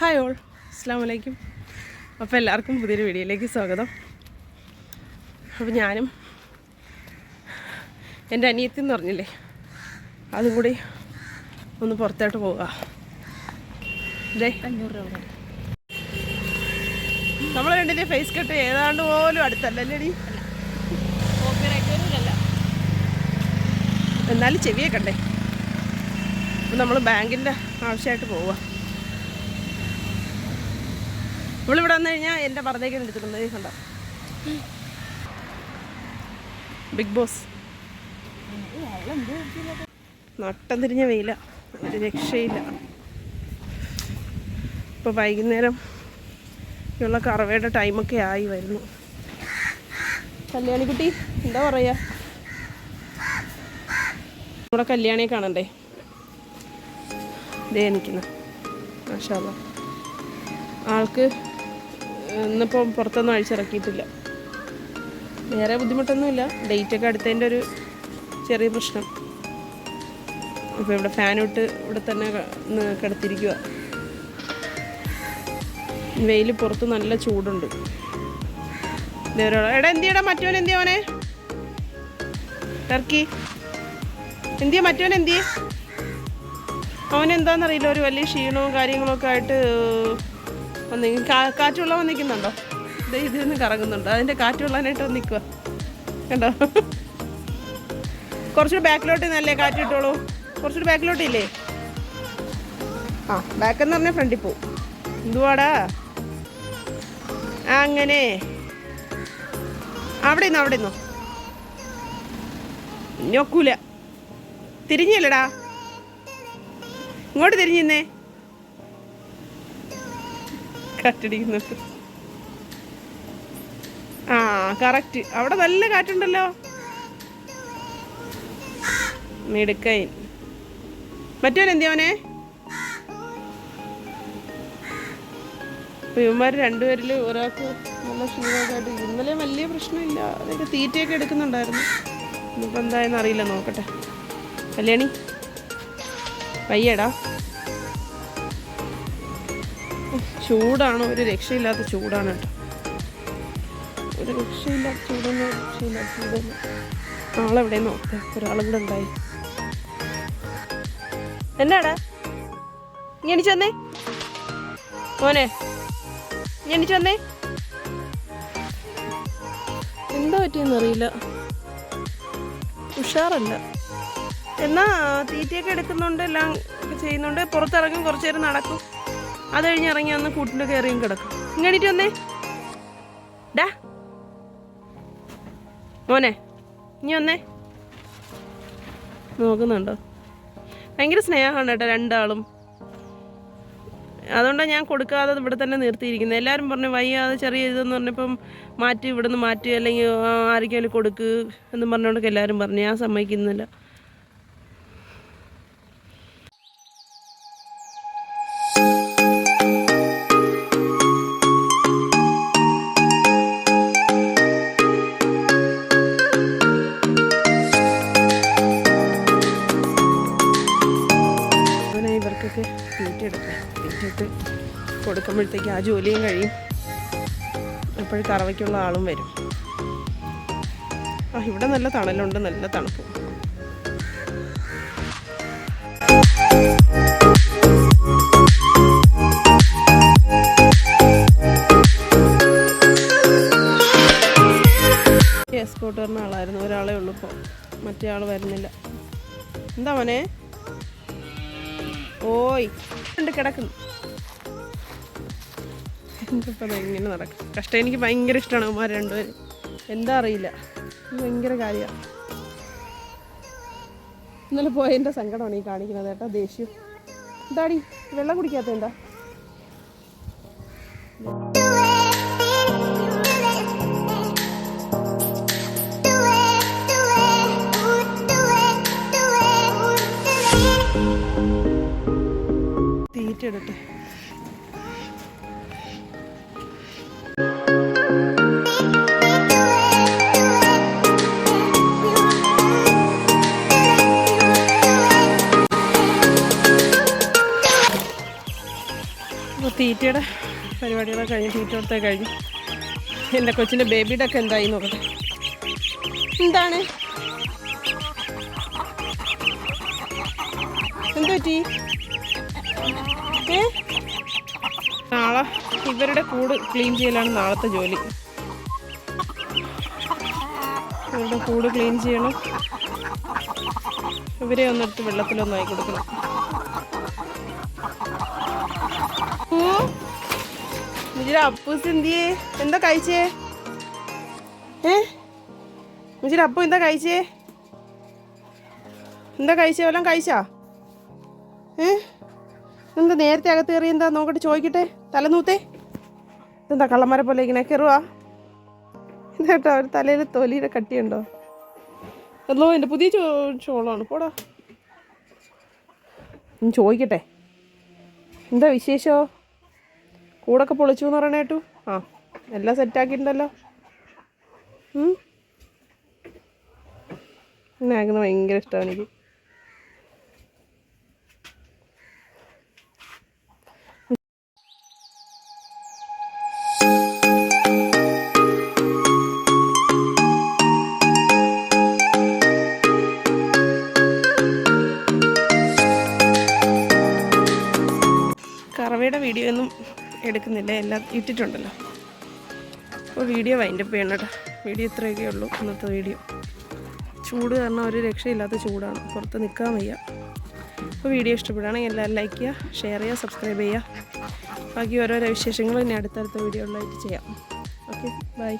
Hi all അസ്സാം വലൈക്കും അപ്പോൾ എല്ലാവർക്കും പുതിയൊരു വീഡിയോയിലേക്ക് സ്വാഗതം. അപ്പോൾ ഞാനും എന്റെ അനിയത്തി എന്ന് പറഞ്ഞില്ലേ അതും കൂടി ഒന്ന് പുറത്തോട്ട് പോവുക. ഇതേ അഞ്ഞൂറ് രൂപ നമ്മൾ രണ്ടിന്റെ ഫേസ് കട്ട് ഏതാണ്ട് പോലും അടുത്തല്ലേടി എന്നാലും ചെവിയെ കണ്ടേ. അപ്പം നമ്മൾ ബാങ്കിന്റെ ആവശ്യമായിട്ട് പോവുക. നമ്മളിവിടെ വന്നു കഴിഞ്ഞാൽ എന്റെ പറഞ്ഞേക്ക് എടുത്തിട്ടുണ്ട് ഈ കണ്ടോ? ബിഗ് ബോസ് നട്ടം തിരിഞ്ഞ വെയില. ഒരു രക്ഷയില്ല. ഇപ്പോൾ വൈകുന്നേരം ഉള്ള കറവയുടെ ടൈമൊക്കെ ആയി വരുന്നു. കല്യാണിക്കുട്ടി എന്താ പറയുക നമ്മുടെ കല്യാണിയെ കാണണ്ടേ? ദേ മാഷാല്ല ആൾക്ക് ഇന്നിപ്പം പുറത്തൊന്നും അഴിച്ചിറക്കിയിട്ടില്ല. വേറെ ബുദ്ധിമുട്ടൊന്നുമില്ല. ഡേറ്റൊക്കെ അടുത്തതിന്റെ ഒരു ചെറിയ പ്രശ്നം. അപ്പോൾ ഇവിടെ ഫാനിട്ട് ഇവിടെ തന്നെ കിടത്തിരിക്കുക വെയിൽ പുറത്ത് നല്ല ചൂടുണ്ട്. എടാ എന്തിയടാ മറ്റവൻ എന്തിയോനെ ടർക്കി. എന്തിയ എന്ത് അവൻ എന്താണെന്നറിയില്ല ഒരു വലിയ ക്ഷീണവും കാര്യങ്ങളൊക്കെ ആയിട്ട് വന്നി കാ- കാറ്റുള്ള വന്നിക്കുന്നുണ്ടോ ദേ ഇതിൽ കറങ്ങുന്നുണ്ട്. അതിന്റെ കാറ്റുള്ളാനായിട്ട് നിൽക്കുക കണ്ടോ? കുറച്ചുകൂടി ബാക്കിലോട്ട് നല്ലേ കാറ്റ് ഇട്ടോളൂ കുറച്ചുകൂടി ബാക്കിലോട്ട് ഇല്ലേ? ആ ബാക്ക് എന്ന് പറഞ്ഞാൽ ഫ്രണ്ടിൽ പോവും. എന്തുവാടാ? ആ അങ്ങനെ. അവിടെ നിന്നോ അവിടെ നിന്നോ ഞൊക്കൂല. തിരിഞ്ഞില്ലടാ. ഇങ്ങോട്ട് തിരിഞ്ഞിന്നേ കാറ്റടിക്കുന്നുണ്ട് ആ കറക്റ്റ് അവിടെ നല്ല കാറ്റുണ്ടല്ലോ. മിടുക്കൈൻ. മറ്റവൻ എന്തിയോനെ ഇവന്മാർ രണ്ടുപേരിൽ ഒരാൾക്ക് നല്ല ക്ഷീണമായിട്ട് ഇന്നലെ വലിയ പ്രശ്നമില്ല. അതൊക്കെ തീറ്റയൊക്കെ എടുക്കുന്നുണ്ടായിരുന്നു. ഇന്നിപ്പോൾ എന്തായെന്ന് അറിയില്ല നോക്കട്ടെ. കല്യാണി? വയ്യടാ. ചൂടാണ്. ഒരു രക്ഷയില്ലാത്ത ചൂടാണ് കേട്ടോ. ഒരു രക്ഷയില്ലാത്ത ചൂടെന്ന് രക്ഷയില്ലാത്ത ചൂടൊന്നും. നാളെവിടെ നോക്കാം. ഒരാളും കൂടെ ഉണ്ടായി. എന്നാടാ ഇങ്ങനെ ചെന്നേ മോനെ ഇങ്ങനെ ചെന്നേ എന്താ പറ്റിയെന്നറിയില്ല ഉഷാറല്ല. എന്നാ തീറ്റയൊക്കെ എടുക്കുന്നുണ്ട് എല്ലാം ചെയ്യുന്നുണ്ട്. പുറത്തിറങ്ങും കുറച്ചു നേരം നടക്കും. അത് കഴിഞ്ഞ് ഇറങ്ങി വന്ന് കൂട്ടിന്റെ കയറിയും കിടക്കും. ഇങ്ങണിട്ട് വന്നേ. ഡാ. മോനെ ഇനി വന്നേ. നോക്കുന്നുണ്ടോ? ഭയങ്കര സ്നേഹമാണ് കേട്ടോ രണ്ടാളും. അതുകൊണ്ടാണ് ഞാൻ കൊടുക്കാതെ ഇവിടെ തന്നെ നിർത്തിയിരിക്കുന്നത്. എല്ലാവരും പറഞ്ഞു വയ്യാതെ ചെറിയ ഇതെന്ന് പറഞ്ഞപ്പം മാറ്റി ഇവിടുന്ന് മാറ്റി അല്ലെങ്കിൽ ആരെങ്കിലും കൊടുക്ക് എന്ന് പറഞ്ഞുകൊണ്ടൊക്കെ എല്ലാവരും പറഞ്ഞു. ഞാൻ സമ്മതിക്കുന്നില്ല. കൊടുക്കുമ്പോഴത്തേക്ക് ആ ജോലിയും കഴിയും. അപ്പോൾ കറവയ്ക്കുള്ള ആളും വരും. ആ ഇവിടെ നല്ല തണലുണ്ട് നല്ല തണുപ്പ്. എസ്കോട്ട് വരുന്ന ആളായിരുന്നു ഒരാളെ ഉള്ളൂ ഇപ്പോൾ മറ്റേ ആൾ വരുന്നില്ല. എന്താ മോനെ? ഓയ് ഉണ്ട് കിടക്കുന്നു. എന്തിപ്പോൾ ഇങ്ങനെ നടക്കും. കഷ്ടം. എനിക്ക് ഭയങ്കര ഇഷ്ടമാണ് അവന്മാർ രണ്ടുപേരും. എന്താ അറിയില്ല. ഭയങ്കര കാര്യമാണ് ഇന്നലെ പോയതിന്റെ സങ്കടമാണ് ഈ കാണിക്കുന്നത് കേട്ടോ ദേഷ്യം. എന്താടി വെള്ളം കുടിക്കാത്ത എന്താ? തീറ്റ എടുട്ടെ തീറ്റയുടെ പരിപാടികളൊക്കെ കഴിഞ്ഞ് തീറ്റ കൊടുത്തേ കഴിഞ്ഞു. എന്റെ കൊച്ചിന്റെ ബേബിയുടെ ഒക്കെ എന്തായി നോക്കട്ടെ. എന്താണ്? എന്ത് പറ്റി? ഏ? നാളെ ഇവരുടെ കൂട് ക്ലീൻ ചെയ്യലാണ് നാളത്തെ ജോലി. ഇവരുടെ കൂട് ക്ലീൻ ചെയ്യണം. ഇവരെ ഒന്നെടുത്ത് വെള്ളത്തിലൊന്നായി കൊടുക്കണം. മുജിര അപ്പൂസ് എന്തിയേ? എന്താ കഴിച്ചേ? ഏ? മുജിര അപ്പു എന്താ കഴിച്ചേ? എന്താ കഴിച്ചേ? വല്ലതും കഴിച്ചാ? ഏ? എന്താ നേരത്തെ അകത്ത് കയറി എന്താ നോക്കട്ടെ ചോദിക്കട്ടെ? തലനൂത്തേ? എന്താ കള്ളന്മാരെ പോലെ ഇങ്ങനെ കയറുവാ? ഇതേട്ടോ അവർ തലയിൽ തൊലിയുടെ കട്ടിയുണ്ടോ? എന്തോ എന്റെ പുതിയ ചോ ചോളാണ്. പോടാ. ചോദിക്കട്ടെ. എന്താ വിശേഷോ? കൂടൊക്കെ പൊളിച്ചു എന്ന് പറയണ കേട്ടു ആ എല്ലാം സെറ്റാക്കിയിട്ടുണ്ടല്ലോ ഞാക്കുന്ന ഭയങ്കര ഇഷ്ടമാണ് എനിക്ക്. കറവയുടെ വീഡിയോ ഒന്നും എടുക്കുന്നില്ല എല്ലാം ഇട്ടിട്ടുണ്ടല്ലോ. അപ്പോൾ വീഡിയോ വൈൻഡപ്പ് ചെയ്യണം കേട്ടോ. വീഡിയോ ഇത്രയൊക്കെ ഉള്ളൂ ഇന്നത്തെ വീഡിയോ ചൂട് കാരണം ഒരു രക്ഷയില്ലാത്ത ചൂടാണ്. പുറത്ത് നിൽക്കാൻ വയ്യ. അപ്പോൾ വീഡിയോ ഇഷ്ടപ്പെടുകയാണെങ്കിൽ എല്ലാവരും ലൈക്ക് ചെയ്യുക ഷെയർ ചെയ്യുക സബ്സ്ക്രൈബ് ചെയ്യുക. ബാക്കി ഓരോരോ വിശേഷങ്ങൾ ഇനി അടുത്തടുത്ത വീഡിയോകളിലായിട്ട് ചെയ്യാം. Okay bye